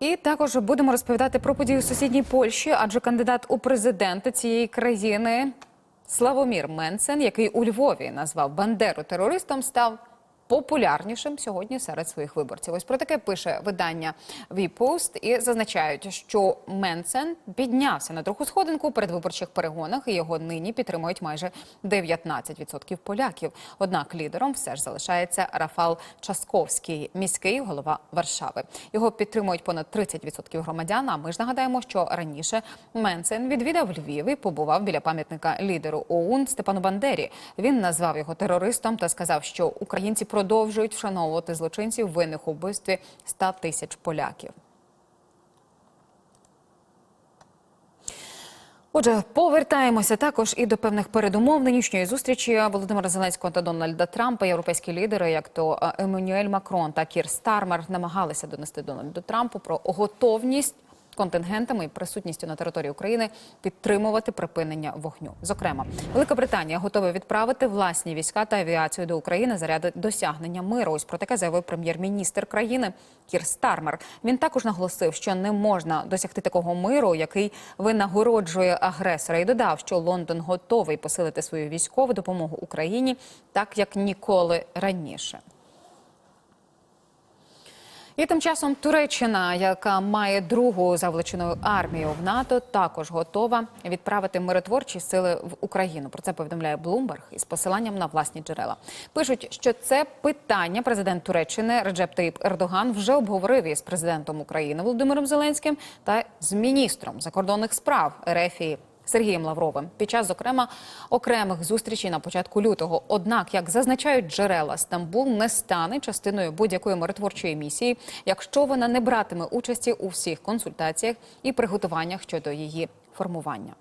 І також будемо розповідати про події у сусідній Польщі, адже кандидат у президенти цієї країни Славомір Менсен, який у Львові назвав Бандеру терористом, став популярнішим сьогодні серед своїх виборців. Ось про таке пише видання «Віпост» і зазначають, що Менсен піднявся на троху сходинку у передвиборчих перегонах, і його нині підтримують майже 19% поляків. Однак лідером все ж залишається Рафал Часковський, міський голова Варшави. Його підтримують понад 30% громадян. А ми ж нагадаємо, що раніше Менсен відвідав Львів і побував біля пам'ятника лідеру ОУН Степану Бандері. Він назвав його терористом та сказав, що українці продовжують вшановувати злочинців винних у вбивстві 100 тисяч поляків. Отже, повертаємося також і до певних передумов нинішньої зустрічі Володимира Зеленського та Дональда Трампа. Європейські лідери, як то е, Еммануель Макрон та Кір Стармер, намагалися донести Дональду Трампу про готовність контингентами і присутністю на території України підтримувати припинення вогню. Зокрема, Велика Британія готова відправити власні війська та авіацію до України заради досягнення миру. Ось про таке заявив прем'єр-міністр країни Кір Стармер. Він також наголосив, що не можна досягти такого миру, який винагороджує агресора, і додав, що Лондон готовий посилити свою військову допомогу Україні так як ніколи раніше. І тим часом Туреччина, яка має другу за величиною армію в НАТО, також готова відправити миротворчі сили в Україну. Про це повідомляє Bloomberg із посиланням на власні джерела. Пишуть, що це питання президент Туреччини Реджеп Таїп Ердоган вже обговорив із президентом України Володимиром Зеленським та з міністром закордонних справ Ерефії Сергієм Лавровим під час, зокрема, окремих зустрічей на початку лютого. Однак, як зазначають джерела, Стамбул не стане частиною будь-якої миротворчої місії, якщо вона не братиме участі у всіх консультаціях і приготуваннях щодо її формування.